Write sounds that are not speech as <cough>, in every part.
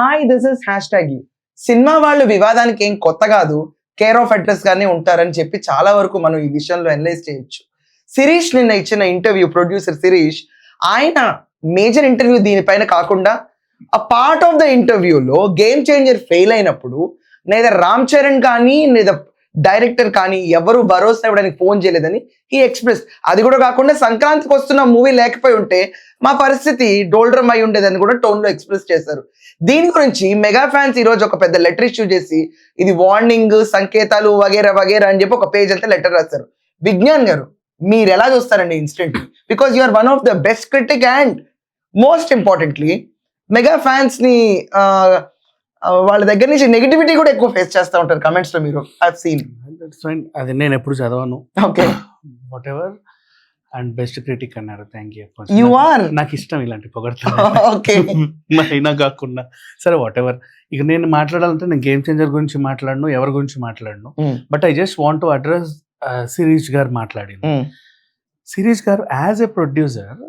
Hi this is hashtag cinema వాళ్ళు వివాదానికి ఏం కొత్త కాదు. కేర్ ఆఫ్ అడ్రస్ గానే ఉంటారని చెప్పి చాలా వరకు మనం ఈ విషయంలో అనలైజ్ చేయొచ్చు. శిరీష్ నిన్న ఇచ్చిన ఇంటర్వ్యూ ప్రొడ్యూసర్ శిరీష్ ఆయన మేజర్ ఇంటర్వ్యూ దీనిపైన కాకుండా ఆ పార్ట్ ఆఫ్ ద ఇంటర్వ్యూలో గేమ్ చేంజర్ ఫెయిల్ అయినప్పుడు లేదా రామ్ చరణ్ కానీ లేదా డైరెక్టర్ కానీ ఎవరు భరోసా ఇవ్వడానికి ఫోన్ చేయలేదని ఈ ఎక్స్ప్రెస్ అది కూడా కాకుండా సంక్రాంతికి వస్తున్న మూవీ లేకపోయి ఉంటే మా పరిస్థితి డోల్డ్రమ్ అయి ఉండేదని కూడా టోన్లో ఎక్స్ప్రెస్ చేశారు. దీని గురించి మెగా ఫ్యాన్స్ ఈరోజు ఒక పెద్ద లెటర్ ఇష్యూ చేసి ఇది వార్నింగ్ సంకేతాలు వగేరా వగేరా అని చెప్పి ఒక పేజ్ అంతా లెటర్ రాస్తారు విజ్ఞాన్ గారు మీరు ఎలా చూస్తారండి instant because you are one of the best critic and most importantly mega ఫ్యాన్స్ని వాళ్ళ దగ్గర నుంచి నెగిటివిటీ కూడా ఎక్కువ ఫేస్ చేస్తూ ఉంటారు కమెంట్స్లో మీరు. I seen. అది నేను ఎప్పుడు చదవను. Okay whatever and best critic అన్నారు థ్యాంక్ యూ యు ఆర్ నాకు ఇష్టం ఇలాంటి పొగడతా <laughs> <laughs> ఓకే అయినా కాకుండా. సరే వాట్ ఎవర్ ఇక నేను మాట్లాడాలంటే నేను గేమ్ చేంజర్ గురించి మాట్లాడను ఎవరి గురించి మాట్లాడను. But I just want to address Sirish గారు మాట్లాడింది. సిరీష్ గారు యాజ్ ఎ ప్రొడ్యూసర్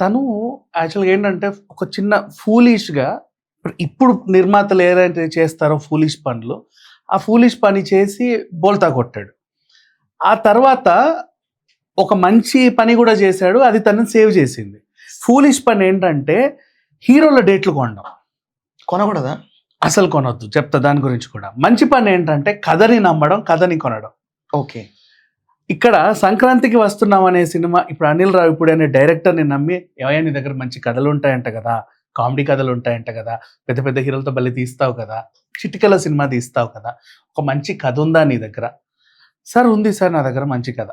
తను యాక్చువల్గా ఏంటంటే ఒక చిన్న ఫూలిష్గా ఇప్పుడు నిర్మాతలు ఏదైతే చేస్తారో ఫూలిష్ పనులు ఆ ఫూలిష్ పని చేసి బోల్తా కొట్టాడు. ఆ తర్వాత ఒక మంచి పని కూడా చేశాడు అది తనని సేవ్ చేసింది. ఫూలిష్ పని ఏంటంటే హీరోల డేట్లు కొనడం. కొనకూడదా? అసలు కొనొద్దు చెప్తా దాని గురించి కూడా. మంచి పని ఏంటంటే కథని నమ్మడం కథని కొనడం. ఓకే. ఇక్కడ సంక్రాంతికి వస్తున్నాం అనే సినిమా ఇప్పుడు అనిల్ రావిపూడి అనే డైరెక్టర్ని నమ్మి ఏమయ్యా నీ దగ్గర మంచి కథలు ఉంటాయంట కదా కామెడీ కథలు ఉంటాయంట కదా. పెద్ద పెద్ద హీరోలతో బలి తీస్తావు కదా. చిటికల సినిమా తీస్తావు కదా. ఒక మంచి కథ ఉందా నీ దగ్గర? సార్ ఉంది సార్ నా దగ్గర మంచి కథ.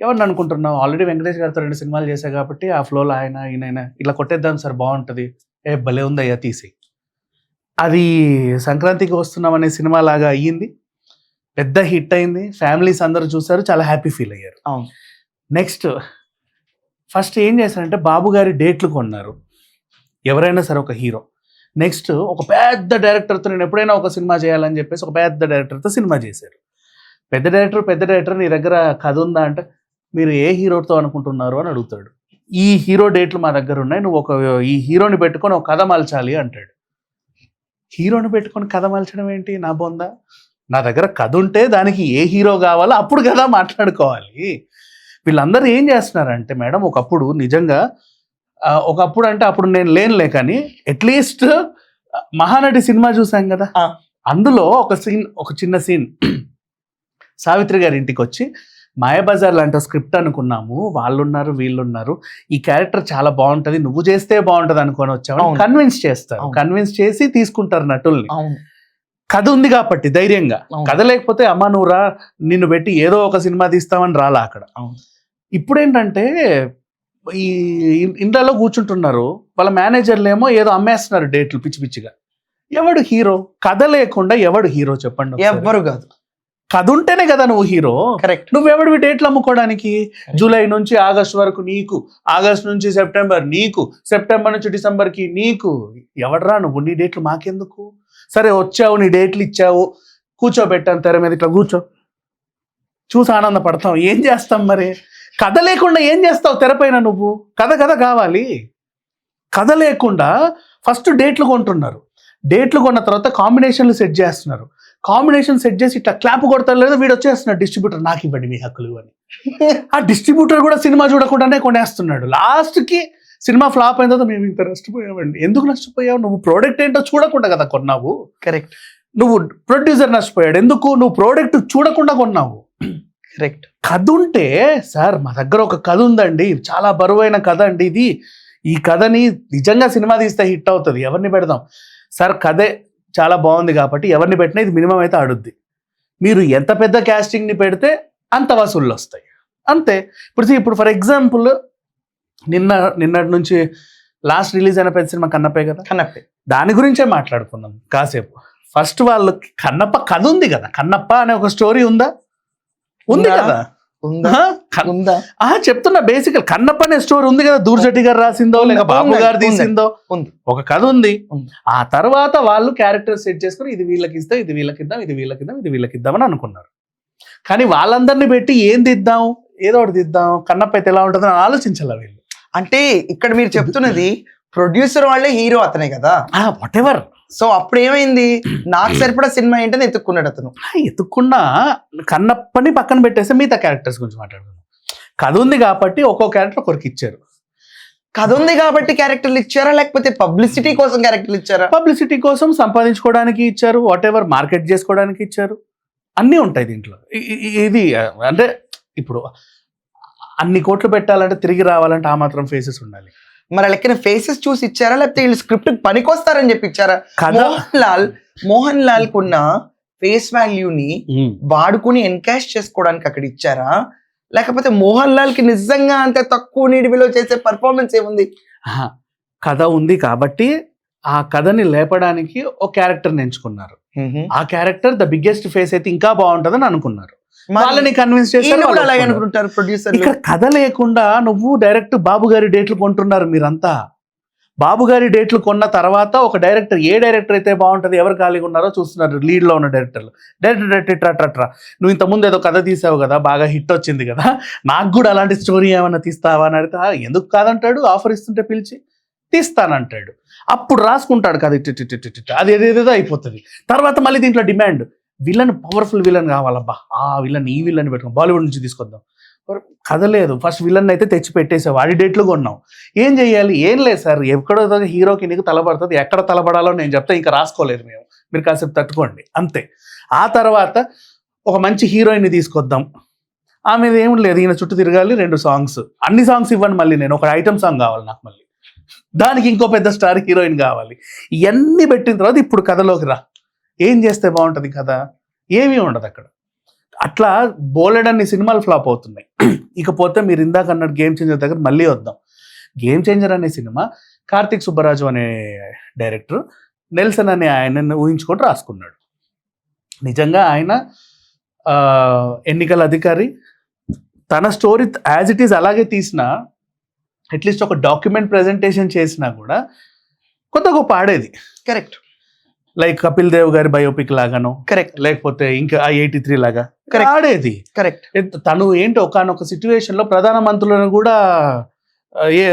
ఎవరిని అనుకుంటున్నావు? ఆల్రెడీ వెంకటేష్ గారితో రెండు సినిమాలు చేశా కాబట్టి ఆ ఫ్లోలో ఆయన ఈయన ఇలా కొట్టేద్దాం సార్ బాగుంటుంది. ఏ భలే ఉందయ్యా తీసి. అది సంక్రాంతికి వస్తున్నాం అనే సినిమా లాగా అయ్యింది. పెద్ద హిట్ అయింది. ఫ్యామిలీస్ అందరూ చూసారు చాలా హ్యాపీ ఫీల్ అయ్యారు. అవును. నెక్స్ట్ ఫస్ట్ ఏం చేశారంటే బాబు గారి డేట్లు కొన్నారు. ఎవరైనా సరే ఒక హీరో. నెక్స్ట్ ఒక పెద్ద డైరెక్టర్తో నేను ఎప్పుడైనా ఒక సినిమా చేయాలని చెప్పేసి ఒక పెద్ద డైరెక్టర్తో సినిమా చేశారు. పెద్ద డైరెక్టర్ పెద్ద డైరెక్టర్ నీ దగ్గర కథ ఉందా అంటే మీరు ఏ హీరోతో అనుకుంటున్నారు అని అడుగుతాడు. ఈ హీరో డేట్లు మా దగ్గర ఉన్నాయి నువ్వు ఒక ఈ హీరోని పెట్టుకొని ఒక కథ మలచాలి అంటాడు. హీరోని పెట్టుకొని కథ మలచడం ఏంటి? నా బొందా? నా దగ్గర కథ ఉంటే దానికి ఏ హీరో కావాలో అప్పుడు కదా మాట్లాడుకోవాలి. వీళ్ళందరూ ఏం చేస్తున్నారంటే మేడం ఒకప్పుడు నిజంగా ఒకప్పుడు అంటే అప్పుడు నేను లేనులే కానీ అట్లీస్ట్ మహానటి సినిమా చూసాం కదా. అందులో ఒక సీన్ ఒక చిన్న సీన్ <clears throat> సావిత్రి గారి ఇంటికి వచ్చి మాయాబజార్ లాంటి స్క్రిప్ట్ అనుకున్నాము వాళ్ళు ఉన్నారు వీళ్ళు ఉన్నారు ఈ క్యారెక్టర్ చాలా బాగుంటది నువ్వు చేస్తే బాగుంటది అనుకొని వచ్చావు. కన్విన్స్ చేస్తారు. కన్విన్స్ చేసి తీసుకుంటారు నటుల్ని కథ ఉంది కాబట్టి ధైర్యంగా. కథ లేకపోతే అమ్మ నువ్వు రా నిన్ను పెట్టి ఏదో ఒక సినిమా తీస్తామని రాలా అక్కడ అవును. ఈ ఇండ్లలో కూర్చుంటున్నారు. వాళ్ళ మేనేజర్లు ఏమో ఏదో అమ్మేస్తున్నారు డేట్లు పిచ్చి పిచ్చిగా. ఎవడు హీరో? కథ లేకుండా ఎవడు హీరో చెప్పండి. ఎవ్వరు కాదు. కథ ఉంటేనే కదా నువ్వు హీరో. కరెక్ట్. నువ్వెవడివి డేట్లు అమ్ముకోవడానికి? జూలై నుంచి ఆగస్ట్ వరకు నీకు ఆగస్ట్ నుంచి సెప్టెంబర్ నీకు సెప్టెంబర్ నుంచి డిసెంబర్కి నీకు. ఎవడరా నువ్వు? నీ డేట్లు మాకెందుకు? సరే వచ్చావు నీ డేట్లు ఇచ్చావు. కూర్చోబెట్టాను తెర మీద ఇట్లా కూర్చో. చూసి ఆనందపడతాం ఏం చేస్తాం మరి? కథ లేకుండా ఏం చేస్తావు తెరపైన నువ్వు? కథ కథ కావాలి. కథ లేకుండా ఫస్ట్ డేట్లు కొంటున్నారు. డేట్లు కొన్న తర్వాత కాంబినేషన్లు సెట్ చేస్తున్నారు. కాంబినేషన్ సెట్ చేసి ఇట్లా క్లాప్ కొడతారు లేదా వీడు వచ్చేస్తున్నాడు డిస్ట్రిబ్యూటర్ నాకు ఇవ్వండి మీ హక్కులు అని. ఆ డిస్ట్రిబ్యూటర్ కూడా సినిమా చూడకుండానే కొనేస్తున్నాడు. లాస్ట్కి సినిమా ఫ్లాప్ అయిన తర్వాత మేము ఇంత నష్టపోయామండి. ఎందుకు నష్టపోయావు? నువ్వు ప్రోడక్ట్ ఏంటో చూడకుండా కదా కొన్నావు. కరెక్ట్. నువ్వు ప్రొడ్యూసర్ నష్టపోయాడు. ఎందుకు? నువ్వు ప్రోడక్ట్ చూడకుండా కొన్నావు. కరెక్ట్. కథ ఉంటే సార్ మా దగ్గర ఒక కథ ఉందండి. చాలా బరువైన కథ అండి ఇది. ఈ కథని నిజంగా సినిమా తీస్తే హిట్ అవుతుంది. ఎవరిని పెడదాం? సార్ కథే చాలా బాగుంది కాబట్టి ఎవరిని పెట్టినా ఇది మినిమం అయితే ఆడుద్ది. మీరు ఎంత పెద్ద casting ని పెడితే అంత వసూళ్ళు వస్తాయి. అంతే. ఇప్పుడు ఇప్పుడు ఫర్ ఎగ్జాంపుల్ నిన్న నిన్నటి నుంచి లాస్ట్ రిలీజ్ అయిన పెద్ద సినిమా కన్నప్పే కదా? కనప్పే దాని గురించే మాట్లాడుకుందాం కాసేపు. ఫస్ట్ వాళ్ళు కన్నప్ప కథ ఉంది కదా? కన్నప్ప అనే ఒక స్టోరీ ఉందా? ఉంది? కదా? ఉందా? చెప్తున్నా బేసిక్ కన్నప్ప అనే స్టోరీ ఉంది కదా దూర్జటి గారు రాసిందో లేక బాబు గారు. తీసిందో. ఒక కథ ఉంది. ఆ తర్వాత వాళ్ళు క్యారెక్టర్ సెట్ చేసుకుని ఇది వీళ్ళకి ఇద్దాం ఇది వీళ్ళకి ఇద్దాం ఇది వీళ్ళకి ఇద్దాం ఇది వీళ్ళకి ఇద్దామని అనుకున్నారు. కానీ వాళ్ళందరినీ పెట్టి ఏం దిద్దాం? ఏదో ఒకటి దిద్దాం. కన్నప్ప అయితే ఎలా ఉంటుందని ఆలోచించాలి వీళ్ళు. అంటే ఇక్కడ మీరు చెప్తున్నది ప్రొడ్యూసర్ వాళ్ళే హీరో అతనే కదా? వాట్ ఎవర్ సో అప్పుడు ఏమైంది <clears throat> నాకు సరిపడా సినిమా ఏంటని ఎత్తుక్కున్నాడు అతను. ఎత్తుక్కున్నా కన్నప్పని పక్కన పెట్టేస్తే మిగతా క్యారెక్టర్స్ గురించి మాట్లాడుకుందాం. కథ ఉంది కాబట్టి ఒక్కో క్యారెక్టర్ ఒకరికి ఇచ్చారు. కథ ఉంది కాబట్టి క్యారెక్టర్లు ఇచ్చారా? లేకపోతే పబ్లిసిటీ కోసం క్యారెక్టర్లు ఇచ్చారా? పబ్లిసిటీ కోసం సంపాదించుకోవడానికి ఇచ్చారు. వాట్ ఎవర్ మార్కెట్ చేసుకోవడానికి ఇచ్చారు. అన్నీ ఉంటాయి దీంట్లో. ఇది అంటే ఇప్పుడు అన్ని కోట్లు పెట్టాలంటే తిరిగి రావాలంటే ఆ మాత్రం ఫేసెస్ ఉండాలి. మరి లెక్కన ఫేసెస్ చూసి ఇచ్చారా లేకపోతే వీళ్ళు స్క్రిప్ట్ పనికొస్తారని చెప్పి ఇచ్చారా మోహన్ లాల్ మోహన్ లాల్ కున్న ఫేస్ వాల్యూని. వాడుకుని ఎన్కాష్ చేసుకోవడానికి అక్కడ ఇచ్చారా లేకపోతే మోహన్ లాల్కి నిజంగా అంత తక్కువ నీడివిలో చేసే పర్ఫార్మెన్స్ ఏముంది. కథ ఉంది కాబట్టి ఆ కథని లేపడానికి ఒక క్యారెక్టర్ ఎంచుకున్నారు. ఆ క్యారెక్టర్ ద బిగ్గెస్ట్ ఫేస్ అయితే ఇంకా బాగుంటుందని అనుకున్నారు. వాళ్ళని కన్విన్స్ అలాగే. అనుకుంటారు ఇక్కడ కథ లేకుండా నువ్వు డైరెక్ట్ బాబు గారి డేట్లు కొంటున్నారు మీరంతా. బాబు గారి డేట్లు కొన్న తర్వాత ఒక డైరెక్టర్ ఏ డైరెక్టర్ అయితే బాగుంటుంది ఎవరు ఖాళీగా ఉన్నారో చూస్తున్నారు lead లో ఉన్న డైరెక్టర్లు డైరెక్టర్ డైరెక్టర్ ట్రా ట్రా ట్రా నువ్వు ఇంత ముందు ఏదో కథ తీసావు కదా బాగా హిట్ వచ్చింది కదా నాకు కూడా అలాంటి స్టోరీ ఏమైనా తీస్తావా అని అడిగితే "ఆ, ఎందుకు కాదంటాడు? ఆఫర్ ఇస్తుంటే పిలిచి. తీస్తానంటాడు అప్పుడు రాసుకుంటాడు కదా అది ఏదేదో అయిపోతుంది. తర్వాత మళ్ళీ దీంట్లో డిమాండ్ విలన్ పవర్ఫుల్ విలన్ కావాలబ్బా. ఆ విలన్ ఈ విలన్ పెట్టుకో బాలీవుడ్ నుంచి తీసుకొద్దాం. కదలేదు. ఫస్ట్ విలన్ అయితే తెచ్చి పెట్టేసావు. వాడి డేట్లు కొన్నావు. ఏం చేయాలి? ఏం లేదు సార్. ఎక్కడో హీరోకి నీకు తలపడుతుంది. ఎక్కడ తలపడాలో నేను చెప్తే ఇంకా రాసుకోలేదు మేము. మీరు కాసేపు తట్టుకోండి. అంతే. ఆ తర్వాత ఒక మంచి హీరోయిన్ని తీసుకొద్దాం. ఆమె ఏం లేదు. ఈయన చుట్టూ తిరగాలి రెండు సాంగ్స్ అన్ని సాంగ్స్ ఇవ్వండి మళ్ళీ నేను. ఒక ఐటమ్ సాంగ్ కావాలి నాకు మళ్ళీ. దానికి ఇంకో పెద్ద స్టార్ హీరోయిన్ కావాలి. ఇవన్నీ పెట్టిన తర్వాత ఇప్పుడు కథలోకి రా. ఏం చేస్తే బాగుంటుంది కథ? ఏమీ ఉండదు అక్కడ. అట్లా బోలెడన్ని సినిమాలు ఫ్లాప్ అవుతున్నాయి. ఇకపోతే మీరు ఇందాక అన్నట్టు గేమ్ చేంజర్ దగ్గర మళ్ళీ వద్దాం. గేమ్ చేంజర్ అనే సినిమా కార్తిక్ సుబ్బరాజు అనే డైరెక్టర్ నెల్సన్ అనే ఆయనను ఊహించుకొని రాసుకున్నాడు. నిజంగా ఆయన ఎన్నికల అధికారి తన స్టోరీ యాజ్ ఇట్ ఈస్ అలాగే తీసినా అట్లీస్ట్ ఒక డాక్యుమెంట్ ప్రెజెంటేషన్ చేసినా కూడా కొత్త గొప్ప ఆడేది. కరెక్ట్. లైక్ కపిల్ దేవ్ గారి బయోపిక్ లాగానో కరెక్ట్. లేకపోతే ఇంకా ఎయిటీ త్రీ లాగా. ఆడేది. కరెక్ట్. తను ఏంటి ఒకనొక సిచ్యువేషన్లో ప్రధాన మంత్రులను కూడా ఆ, ఏ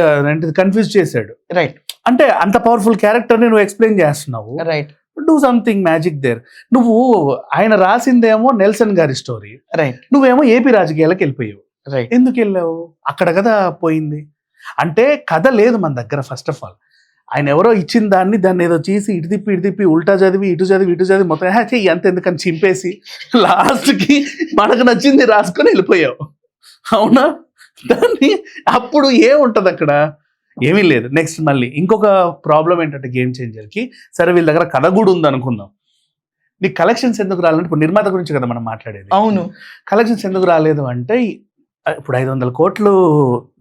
కన్ఫ్యూజ్ చేశాడు. రైట్ అంటే అంత పవర్ఫుల్ క్యారెక్టర్ని నువ్వు ఎక్స్ప్లెయిన్ చేస్తున్నావు. Right do something magic there నువ్వు ఆయన రాసిందేమో నెల్సన్ గారి స్టోరీ రైట్ నువ్వేమో ఏపీ రాజకీయాలకు వెళ్ళిపోయావు. రైట్ ఎందుకు వెళ్ళావు? అక్కడ కదా పోయింది. అంటే కథ లేదు మన దగ్గర ఫస్ట్ ఆఫ్ ఆల్ ఆయన ఎవరో ఇచ్చిన దాన్ని దాన్ని ఏదో చేసి ఇటు తిప్పి ఇటు తిప్పి ఉల్టా చదివి ఇటు చదివి ఇటు చదివి మొత్తం "హే, చెయ్యి అంత ఎందుకని చింపేసి లాస్ట్కి మనకు నచ్చింది రాసుకొని వెళ్ళిపోయావు. అవునా? దాన్ని అప్పుడు ఏముంటది అక్కడ? ఏమీ లేదు. నెక్స్ట్ మళ్ళీ ఇంకొక ప్రాబ్లం ఏంటంటే గేమ్ చేంజర్కి సరే వీళ్ళ దగ్గర కథ కూడా ఉంది అనుకుందాం. నీకు కలెక్షన్స్ ఎందుకు రాలంటే ఇప్పుడు నిర్మాత గురించి కదా మనం మాట్లాడేది. అవును. కలెక్షన్స్ ఎందుకు రాలేదు అంటే ఇప్పుడు ఐదు వందల కోట్లు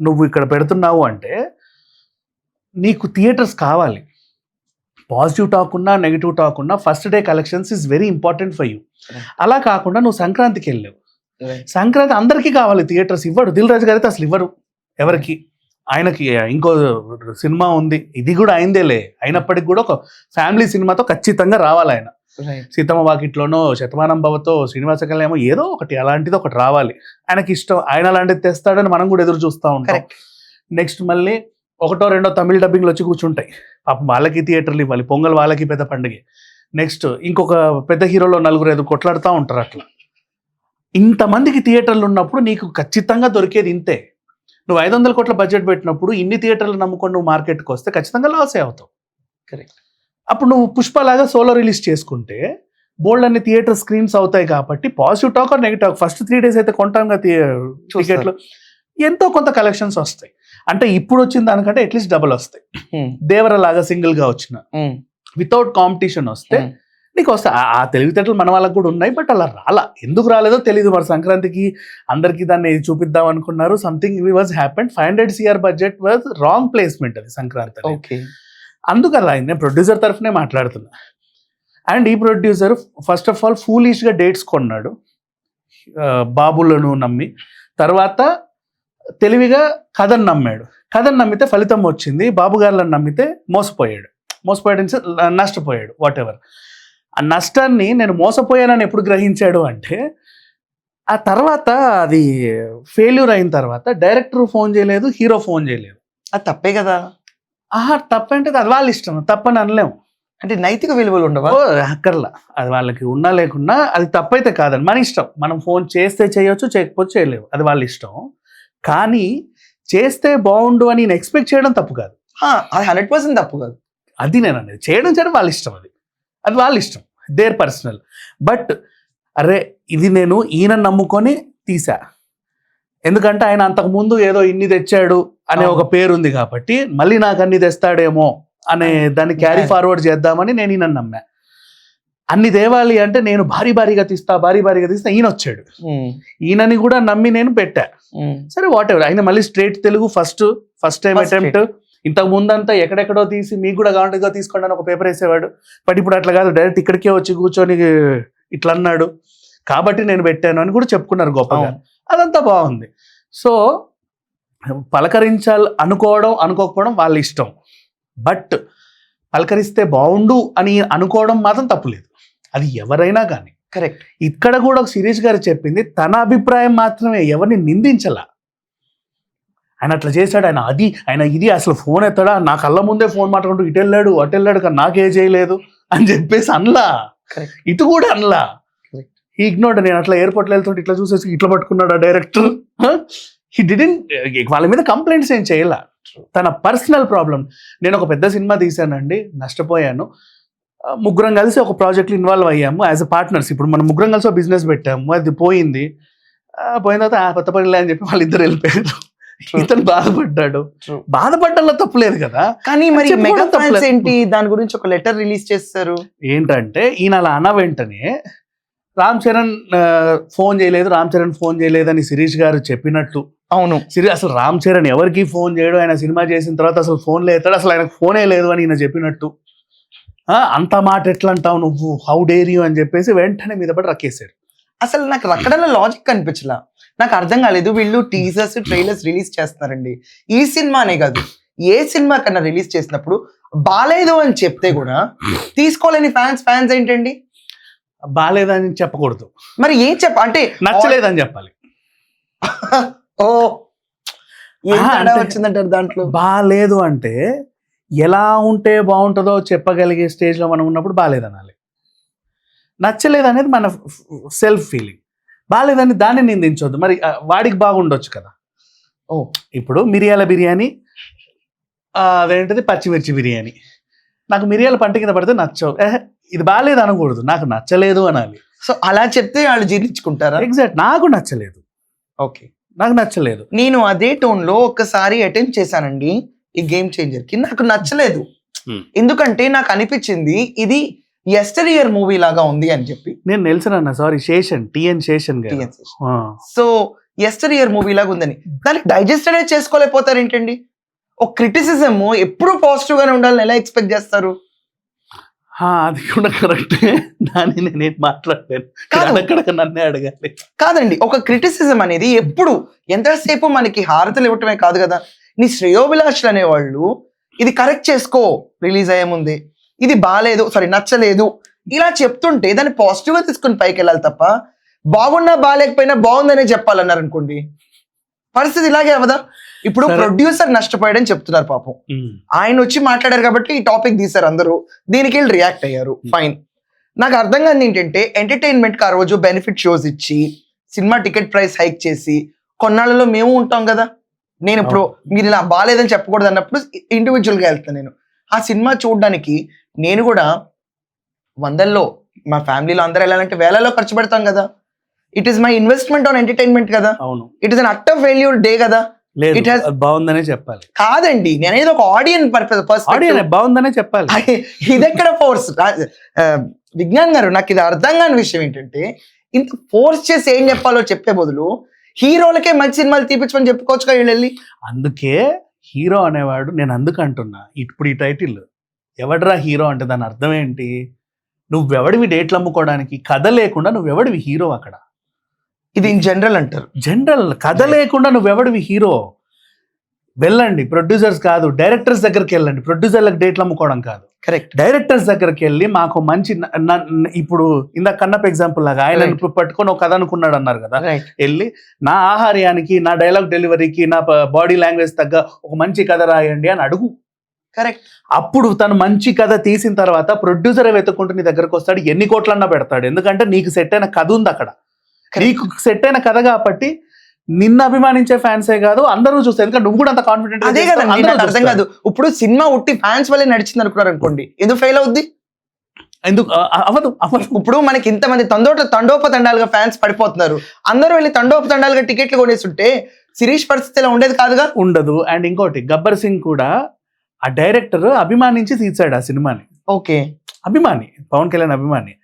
నువ్వు ఇక్కడ పెడుతున్నావు అంటే నీకు థియేటర్స్ కావాలి. పాజిటివ్ టాక్ ఉన్నా నెగిటివ్ టాక్ ఉన్నా first day collections is very important for you. అలా కాకుండా నువ్వు సంక్రాంతికి వెళ్ళావు. సంక్రాంతి అందరికీ కావాలి థియేటర్స్ ఇవ్వడు దిల్ రాజు గారు అయితే అసలు ఇవ్వరు ఎవరికి? ఆయనకి ఇంకో సినిమా ఉంది. ఇది కూడా అయిందేలే. అయినప్పటికీ కూడా ఒక ఫ్యామిలీ సినిమాతో ఖచ్చితంగా రావాలి ఆయన. సీతమ్మ వాకిట్లోనో శతమానం భవతో శ్రీనివాస కళ్యాణమో ఏదో ఒకటి అలాంటిది ఒకటి రావాలి. ఆయనకి ఇష్టం. ఆయన అలాంటిది తెస్తాడని మనం కూడా ఎదురు చూస్తూ ఉంటాం. నెక్స్ట్ మళ్ళీ ఒకటో రెండో తమిళ డబ్బింగ్లు వచ్చి కూర్చుంటాయి. పాపం వాళ్ళకి థియేటర్లు ఇవ్వాలి. పొంగల్ వాళ్ళకి పెద్ద పండుగ. నెక్స్ట్ ఇంకొక పెద్ద హీరోలో నలుగురు ఐదు కొట్లాడుతూ ఉంటారు అట్లా. ఇంతమందికి థియేటర్లు ఉన్నప్పుడు నీకు ఖచ్చితంగా దొరికేది ఇంతే. నువ్వు ఐదు వందల కోట్ల బడ్జెట్ పెట్టినప్పుడు ఇన్ని థియేటర్లు నమ్ముకొని నువ్వు మార్కెట్కి వస్తే ఖచ్చితంగా లాసే అవుతావు. Correct. అప్పుడు నువ్వు పుష్పలాగా సోలో రిలీజ్ చేసుకుంటే బోల్డ్ అన్ని థియేటర్ స్క్రీన్స్ అవుతాయి కాబట్టి positive talk or negative first three days అయితే కొంటాం కదా. టికెట్లు ఎంతో కొంత కలెక్షన్స్ వస్తాయి. అంటే ఇప్పుడు వచ్చిన దానికంటే అట్లీస్ట్ డబుల్ వస్తాయి. దేవర లాగా సింగిల్గా వచ్చిన. వితౌట్ కాంపిటీషన్ వస్తే Hmm. నీకు వస్తాయి ఆ- తెలివితేటలు మన వాళ్ళకి కూడా ఉన్నాయి బట్ అలా రాలా. ఎందుకు రాలేదో తెలియదు మరి సంక్రాంతికి. అందరికి దాన్ని చూపిద్దాం అనుకున్నారు. Something was happened five hundred CR budget was wrong placement అది సంక్రాంతి. ఓకే అందుకు అలా అయింది. నేను ప్రొడ్యూసర్ తరఫునే మాట్లాడుతున్నా. అండ్ ఈ ప్రొడ్యూసర్ ఫస్ట్ ఆఫ్ ఆల్ ఫూలిష్గా డేట్స్ కొన్నాడు. బాబులను నమ్మి. తర్వాత తెలివిగా కథను నమ్మాడు. కథను నమ్మితే ఫలితం వచ్చింది. బాబు గారులను నమ్మితే మోసపోయాడు. మోసపోయాడు నష్టపోయాడు వాట్ ఎవర్ ఆ నష్టాన్ని నేను మోసపోయానని ఎప్పుడు గ్రహించాడు అంటే ఆ తర్వాత అది ఫెయిల్యూర్ అయిన తర్వాత డైరెక్టర్ ఫోన్ చేయలేదు హీరో ఫోన్ చేయలేదు. అది తప్పే కదా. ఆహా తప్పంటే అది వాళ్ళ ఇష్టం తప్పని అనలేము అంటే నైతిక విలువలు ఉండవా? అక్కర్లా. అది వాళ్ళకి ఉన్నా లేకున్నా అది తప్పైతే కాదండి మన ఇష్టం. మనం ఫోన్ చేస్తే చేయొచ్చు చేయకపోతే చేయలేవు. అది వాళ్ళ ఇష్టం. కానీ చేస్తే బాగుండు అని నేను ఎక్స్పెక్ట్ చేయడం తప్పు కాదు. అది హండ్రెడ్ పర్సెంట్ తప్పు కాదు. అది నేను అనేది. చేయడం చేయడం వాళ్ళ ఇష్టం అది. అది వాళ్ళ ఇష్టం. దేర్ పర్సనల్ బట్ అరే ఇది నేను ఈయన నమ్ముకొని తీసా ఎందుకంటే ఆయన అంతకు ముందు ఏదో ఇన్ని తెచ్చాడు అనే. ఒక పేరు ఉంది కాబట్టి మళ్ళీ నాకు అన్ని తెస్తాడేమో అనే దాన్ని క్యారీ. ఫార్వర్డ్ చేద్దామని నేను ఈయన నమ్మా. అన్ని తేవాలి అంటే నేను భారీ భారీగా తీస్తా భారీ భారీగా తీస్తా ఈయన వచ్చాడు. ఉమ్, ఈయనని కూడా నమ్మి నేను పెట్టా. ఉమ్, సరే వాట్ ఎవర్ ఆయన మళ్ళీ straight Telugu first first time attempt ఇంతకు ముందంతా ఎక్కడెక్కడో తీసి మీకు కూడా కావాలంటే తీసుకోండి అని ఒక పేపర్ వేసేవాడు. బట్ ఇప్పుడు అట్లా కాదు డైరెక్ట్ ఇక్కడికే వచ్చి కూర్చొని ఇట్లా అన్నాడు. కాబట్టి నేను పెట్టాను అని కూడా చెప్పుకున్నారు గొప్పగా. అవును. అదంతా బాగుంది. సో పలకరించాలి అనుకోవడం అనుకోకపోవడం వాళ్ళ ఇష్టం. బట్ పలకరిస్తే బాగుండు అని అనుకోవడం మాత్రం తప్పులేదు అది ఎవరైనా కానీ. కరెక్ట్. ఇక్కడ కూడా ఒక శిరీష్ గారు చెప్పింది తన అభిప్రాయం మాత్రమే ఎవరిని నిందించలా. ఆయన అట్లా చేశాడు. ఆయన అది ఆయన ఇది అసలు ఫోన్ ఎత్తాడా? నా కళ్ళ ముందే ఫోన్ మాట్లాడుకుంటూ ఇటు వెళ్ళాడు అటు వెళ్ళాడు కానీ నాకే చేయలేదు అని చెప్పేసి అనలా. ఇటు కూడా అనలా. ఇగ్నోర్డ్ నేను అట్లా ఎయిర్పోర్ట్లో వెళ్తుంటే ఇట్లా చూసేసి ఇట్లా పట్టుకున్నాడు ఆ డైరెక్టర్ హీ డిడెన్ వాళ్ళ మీద కంప్లైంట్స్ ఏం చేయాల. తన పర్సనల్ ప్రాబ్లం నేను ఒక పెద్ద సినిమా తీశానండి నష్టపోయాను. ముగ్గురం కలిసి ఒక ప్రాజెక్ట్లో ఇన్వాల్వ్ అయ్యాము యాజ్ అ పార్ట్నర్స్ ఇప్పుడు మనం ముగ్గురం కలిసి బిజినెస్ పెట్టాము అది పోయింది. పోయిన తర్వాత "ఆ, కొత్త పనిలే అని చెప్పి వాళ్ళిద్దరు వెళ్ళిపోయారు. ఇతను బాధపడ్డాడు. బాధపడ్డంలో తప్పులేదు కదా. కానీ మరి మెగా ఫ్యాన్స్. ఏంటి? దాని గురించి ఒక లెటర్ రిలీజ్ చేస్తారు. ఏంటంటే ఈయన అలా అన్న వెంటనే రామ్ చరణ్ ఫోన్ చేయలేదు రామ్ చరణ్ ఫోన్ చేయలేదు అని శిరీష్ గారు చెప్పినట్టు. అవును. సిరి అసలు రామ్ చరణ్ ఎవరికి ఫోన్ చేయడు? ఆయన సినిమా చేసిన తర్వాత అసలు ఫోన్ లేతాడు అసలు ఆయనకు ఫోనే లేదు అని ఈయన చెప్పినట్టు. ఆ, అంత మాట ఎట్లా అంటావు నువ్వు? హౌ డేర్ యూ అని చెప్పేసి వెంటనే మీద పడి రక్కేశారు అసలు నాకు రక్కడంలో లాజిక్ కనిపించలా. నాకు అర్థం కాలేదు. వీళ్ళు టీజర్స్ ట్రైలర్స్ రిలీజ్ చేస్తున్నారండి. ఈ సినిమానే కాదు. ఏ సినిమా కన్నా రిలీజ్ చేసినప్పుడు బాలేదు అని చెప్తే కూడా తీసుకోలేని ఫ్యాన్స్ ఫ్యాన్స్ ఏంటండి? బాగాలేదని చెప్పకూడదు. మరి ఏం చెప్ప అంటే నచ్చలేదని చెప్పాలి. <laughs> ఓ! ఏం తేడా వచ్చిందంటారు దాంట్లో? బాగాలేదు అంటే ఎలా ఉంటే బాగుంటుందో చెప్పగలిగే స్టేజ్లో మనం ఉన్నప్పుడు బాగాలేదనాలి నచ్చలేదు అనేది మన సెల్ఫ్ ఫీలింగ్ బాగాలేదని దాన్ని నిందించొద్దు. మరి వాడికి బాగుండొచ్చు కదా. ఓ ఇప్పుడు మిరియాల బిర్యానీ అదేంటిది? పచ్చిమిర్చి బిర్యానీ. నాకు మిరియాల పంట కింద పడితే నచ్చవు. ఇది బాగాలేదు అనకూడదు. నాకు నచ్చలేదు అనాలి. సో అలా చెప్తే వాళ్ళు జీర్ణించుకుంటారా? ఎగ్జాక్ట్ నాకు నచ్చలేదు. ఓకే. నాకు నచ్చలేదు. నేను అదే టోన్లో ఒక్కసారి అటెంప్ట్ చేశానండి ఈ గేమ్ చేంజర్కి నాకు నచ్చలేదు. Hmm. ఎందుకంటే నాకు అనిపించింది ఇది ఎస్టర్ ఇయర్ మూవీ లాగా ఉంది అని చెప్పి. నేను నెల్సన్ అన్న sorry Seshan TN Seshan. So yesteryear movie లాగా ఉందని. దానికి డైజెస్టెడ్ చేసుకోలేకపోతారు ఏంటండి? ఒక క్రిటిసిజం ఎప్పుడు పాజిటివ్ గానే ఉండాలని ఎలా ఎక్స్పెక్ట్ చేస్తారు? అది కూడా కరెక్టే దాన్ని నేనేం మాట్లాడలేను. నన్నే అడగాలి. కాదండి ఒక క్రిటిసిజం అనేది ఎప్పుడు ఎంతసేపు మనకి హారతలు ఇవ్వటమే కాదు కదా. నీ శ్రేయోభిలాషులు అనేవాళ్ళు ఇది కరెక్ట్ చేసుకో రిలీజ్ అయ్యే ముందే. ఇది బాగాలేదు సారీ నచ్చలేదు. ఇలా చెప్తుంటే దాన్ని పాజిటివ్గా తీసుకుని పైకి వెళ్ళాలి తప్ప బాగున్నా బాగాలేకపోయినా బాగుందనే చెప్పాలన్నారు అనుకోండి పరిస్థితి ఇలాగే అవదా ఇప్పుడు సరే. ప్రొడ్యూసర్ నష్టపోయాడని చెప్తున్నారు పాపం. ఆయన వచ్చి మాట్లాడారు కాబట్టి ఈ టాపిక్ తీశారు అందరూ. దీనికి వెళ్ళి రియాక్ట్ అయ్యారు. ఫైన్ నాకు అర్థం కాదు ఏంటంటే ఎంటర్టైన్మెంట్కి ఆ రోజు బెనిఫిట్ షోస్ ఇచ్చి సినిమా టికెట్ ప్రైస్ హైక్ చేసి కొన్నాళ్ళలో మేము ఉంటాం కదా. నేను ఇప్పుడు మీరు ఇలా బాగాలేదని చెప్పకూడదు అన్నప్పుడు ఇండివిజువల్గా వెళ్తాను నేను. ఆ సినిమా చూడడానికి నేను కూడా వందల్లో మా ఫ్యామిలీలో అందరూ వెళ్ళాలంటే వేలలో ఖర్చు పెడతాం కదా. It is my investment on entertainment కదా. అవును. It is an at of failure day కదా. has- అది బాగుందనే చెప్పాలి. కాదండి నేనేది ఒక ఆడియన్ ఆడియన్ బాగుందనే చెప్పాలి. ఇదెక్కడ ఫోర్స్ విజ్ఞాన్ గారు నాకు ఇది అర్థం కాని విషయం ఏంటంటే ఇంత ఫోర్స్ చేసి ఏం చెప్పాలో చెప్పే బదులు హీరోలకే మంచి సినిమాలు తీపించమని చెప్పుకోవచ్చు వీళ్ళు వెళ్ళి అందుకే హీరో అనేవాడు నేను అందుకు అంటున్నా ఇప్పుడు ఈ టైటిల్ ఎవడరా హీరో అంటే దాని అర్థం ఏంటి? నువ్వెవడివి డేట్లు అమ్ముకోవడానికి? కథ లేకుండా నువ్వెవడివి హీరో అక్కడ? ఇది ఇన్ జనరల్ అంటారు. జనరల్ కథ లేకుండా నువ్వెవడివి హీరో? వెళ్ళండి ప్రొడ్యూసర్స్ కాదు డైరెక్టర్స్ దగ్గరికి వెళ్ళండి. ప్రొడ్యూసర్లకు డేట్లు అమ్ముకోవడం కాదు. కరెక్ట్ డైరెక్టర్స్ దగ్గరికి వెళ్ళి మాకు మంచి ఇప్పుడు ఇందాక కన్నప్ప ఎగ్జాంపుల్ లాగా ఆయన పట్టుకొని ఒక కథ అనుకున్నాడు అన్నారు కదా. వెళ్ళి నా ఆహార్యానికి నా డైలాగ్ డెలివరీకి నా బాడీ లాంగ్వేజ్ తగ్గ ఒక మంచి కథ రాయండి అని అడుగు. కరెక్ట్. అప్పుడు తను మంచి కథ తీసిన తర్వాత ప్రొడ్యూసర్ వెతుక్కుంటూ నీ దగ్గరకు వస్తాడు ఎన్ని కోట్లన్నా పెడతాడు. ఎందుకంటే నీకు సెట్ అయిన కథ ఉంది అక్కడ. నీకు సెట్ అయిన కథ కాబట్టి నిన్ను అభిమానించే ఫ్యాన్సే కాదు అందరూ చూస్తారు. ఎందుకంటే నువ్వు కూడా అంత కాన్ఫిడెంట్ అదే కదా అర్థం కాదు. ఇప్పుడు సినిమా ఉట్టి ఫ్యాన్స్ వల్లే నడిచింది అనుకున్నారు అనుకోండి. ఎందుకు ఫెయిల్ అవుద్ది? ఎందుకు? అవ్వదు అవ్వదు. ఇప్పుడు మనకి ఇంతమంది తండోట తండోపతండాలుగా ఫ్యాన్స్ పడిపోతున్నారు. అందరూ వెళ్ళి తండోపతండాలుగా టికెట్లు కొనేస్తుంటే శిరీష్ పరిస్థితి ఇలా ఉండేది కాదుగా? ఉండదు. అండ్ ఇంకోటి గబ్బర్ సింగ్ కూడా ఆ డైరెక్టర్ అభిమానించి తీసాడు ఆ సినిమాని. ఓకే. అభిమాని పవన్ కళ్యాణ్ అభిమాని.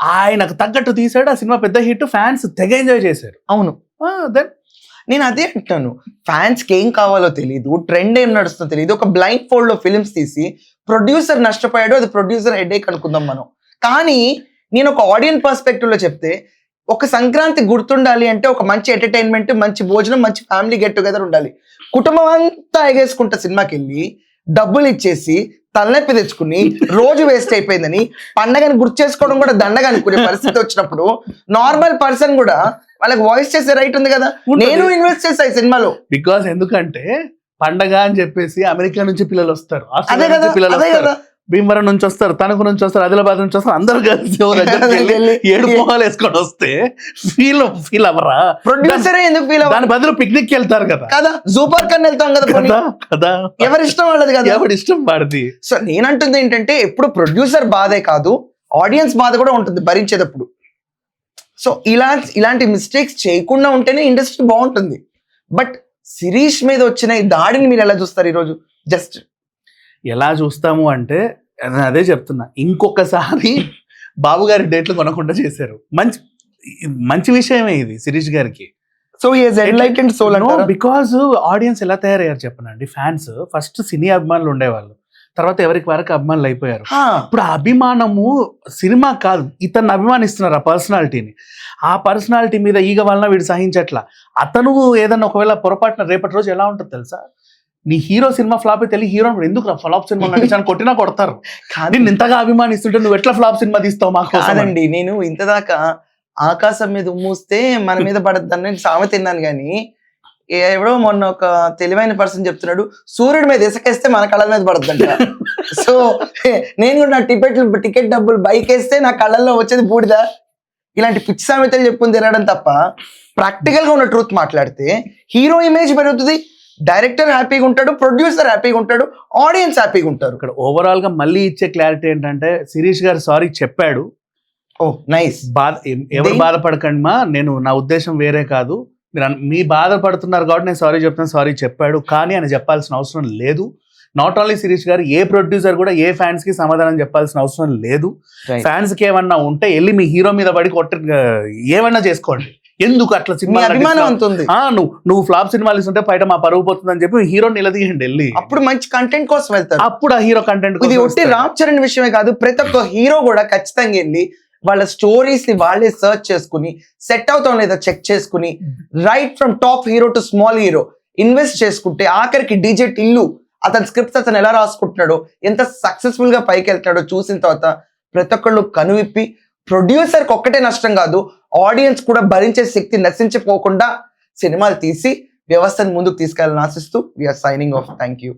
ఆయనకు తగ్గట్టు తీసాడు ఆ సినిమా పెద్ద హిట్ ఫ్యాన్స్ తెగ ఎంజాయ్ చేశారు. అవును. దెన్ నేను అదే అంటాను ఫ్యాన్స్కి ఏం కావాలో తెలియదు ట్రెండ్ ఏం నడుస్తుందో తెలియదు ఒక బ్లైండ్ ఫోల్డ్లో ఫిల్మ్స్ తీసి ప్రొడ్యూసర్ నష్టపోయాడు అది ప్రొడ్యూసర్ హెడేక్ అనుకుందాం మనం. కానీ నేను ఒక ఆడియన్స్ పర్స్పెక్టివ్లో చెప్తే ఒక సంక్రాంతి గుర్తుండాలి అంటే ఒక మంచి ఎంటర్టైన్మెంట్ మంచి భోజనం మంచి ఫ్యామిలీ గెట్ టుగెదర్ ఉండాలి. కుటుంబం అంతా ఎగేసుకుంటా సినిమాకి వెళ్ళి డబ్బులు ఇచ్చేసి తలనొప్పి తెచ్చుకుని రోజు వేస్ట్ అయిపోయిందని పండగని గుర్తు చేసుకోవడం కూడా దండగా అనుకునే పరిస్థితి వచ్చినప్పుడు నార్మల్ పర్సన్ కూడా వాళ్ళకి వాయిస్ చేసే రైట్ ఉంది కదా. నేను ఇన్వెస్ట్ ఈ సినిమాలో. బికాస్ ఎందుకంటే పండగ అని చెప్పేసి అమెరికా నుంచి పిల్లలు వస్తారు ఆస్ట్రేలియా నుంచి పిల్లలు వస్తారు. భీమవరం నుంచి వస్తారు తణుకు నుంచి వస్తారు ఆదిలాబాద్ నుంచి వస్తారు అందరూ కలిసి ఏడు మొహాలు వేసుకొని వస్తే ఫీల్ ఫీల్ అవ్వరా? ప్రొడ్యూసరే ఎందుకు ఫీల్ దాని బదులు పిక్నిక్ వెళ్తారు కదా. కదా సూపర్ కన్ వెళ్తాం కదా. కదా కదా. ఎవరి ఇష్టం వాళ్ళది కదా? ఎవడి ఇష్టం వాడిది? సో నేనంటుంది ఏంటంటే ఎప్పుడు ప్రొడ్యూసర్ బాధే కాదు ఆడియన్స్ బాధ కూడా ఉంటుంది భరించేటప్పుడు. సో ఇలా ఇలాంటి మిస్టేక్స్ చేయకుండా ఉంటేనే ఇండస్ట్రీ బాగుంటుంది. బట్ శిరీష్ మీద వచ్చిన ఈ దాడిని మీరు ఎలా చూస్తారు ఈరోజు? జస్ట్ ఎలా చూస్తాము అంటే అదే చెప్తున్నా. ఇంకొకసారి బాబు గారి డేట్లు కొనకుండా చేశారు. మంచి మంచి విషయమే ఇది శిరీష్ గారికి. So enlightened soul because audience ఎలా తయారయ్యారు చెప్పనండి. ఫ్యాన్స్ ఫస్ట్ సినీ అభిమానులు ఉండేవాళ్ళు. తర్వాత ఎవరికి వరకు అభిమానులు అయిపోయారు. ఇప్పుడు ఆ అభిమానము సినిమా కాదు. ఇతన్ని అభిమానిస్తున్నారు ఆ పర్సనాలిటీని. ఆ పర్సనాలిటీ మీద ఈగ వలన వీడు సహించట్లా. అతను ఏదన్నా ఒకవేళ పొరపాటున రేపటి రోజు ఎలా ఉంటుంది తెలుసా? నీ హీరో సినిమా ఫ్లాప్ అయితే వెళ్ళి హీరో ఎందుకు ఫ్లాప్ సినిమా నటించాను కొట్టినా కొడతారు. కాదు. నేను ఇంతగా అభిమానిస్తుంటే నువ్వు ఎట్లా ఫ్లాప్ సినిమా తీస్తావు మాకు కాదండి నేను ఇంతదాకా ఆకాశం మీద ఉమ్మూస్తే మన మీద పడద్దని సామెత తిన్నాను కానీ ఎవడో మొన్న ఒక తెలివైన పర్సన్ చెప్తున్నాడు సూర్యుడి మీద ఇసుకేస్తే మన కళ్ళ మీద పడద్దంట. <laughs> సో నేను కూడా నా టికెట్ టికెట్ డబ్బులు బైక్ వేస్తే నా కళ్ళల్లో వచ్చేది బూడిద. ఇలాంటి పిచ్చి సామెతలు చెప్పుకుని తిరగడం తప్ప ప్రాక్టికల్గా ఉన్న ట్రూత్ మాట్లాడితే హీరో ఇమేజ్ పెరుగుతుంది డైరెక్టర్ హ్యాపీగా ఉంటాడు ప్రొడ్యూసర్ హ్యాపీగా ఉంటాడు ఆడియన్స్ హ్యాపీగా ఉంటారు ఇక్కడ. ఓవరాల్గా మళ్ళీ ఇచ్చే క్లారిటీ ఏంటంటే శిరీష్ గారు సారీ చెప్పాడు. ఓ నైస్ బాధ ఎవరు బాధపడకండి మా నేను నా ఉద్దేశం వేరే కాదు. మీరు మీ బాధపడుతున్నారు కాబట్టి నేను సారీ చెప్తాను సారీ చెప్పాడు. కానీ అని చెప్పాల్సిన అవసరం లేదు. నాట్ ఓన్లీ శిరీష్ గారు ఏ ప్రొడ్యూసర్ కూడా ఏ ఫ్యాన్స్కి సమాధానం చెప్పాల్సిన అవసరం లేదు. ఫ్యాన్స్కి ఏమన్నా ఉంటే వెళ్ళి మీ హీరో మీద పడి కొట్ట ఏమన్నా చేసుకోండి. ఎందుకు అట్లా సినిమా అభిమానం నువ్వు నువ్వు ఫ్లాప్ సినిమాలు ఇస్తుంటే బయట మా పరుగు పోతుందని చెప్పి హీరో నిలదీయండి వెళ్ళి. అప్పుడు మంచి కంటెంట్ కోసం వెళ్తారు. అప్పుడు ఆ హీరో కంటెంట్ ఇది ఒట్టి రామ్ చరణ్ విషయమే కాదు ప్రతి ఒక్క హీరో కూడా ఖచ్చితంగా వెళ్ళి వాళ్ళ స్టోరీస్ని వాళ్ళే సర్చ్ చేసుకుని సెట్ అవుతాం లేదా చెక్ చేసుకుని right from top hero to small hero invest చేసుకుంటే ఆఖరికి డీజే ఇల్లు అతని స్క్రిప్ట్స్ అతను ఎలా రాసుకుంటున్నాడో ఎంత సక్సెస్ఫుల్గా పైకి వెళ్తున్నాడో చూసిన తర్వాత ప్రతి ఒక్కళ్ళు కనువిప్పి ప్రొడ్యూసర్కి ఒక్కటే నష్టం కాదు ఆడియన్స్ కూడా భరించే శక్తి నశించిపోకుండా సినిమాలు తీసి వ్యవస్థను ముందుకు తీసుకెళ్ళాలని ఆశిస్తూ we're signing off thank you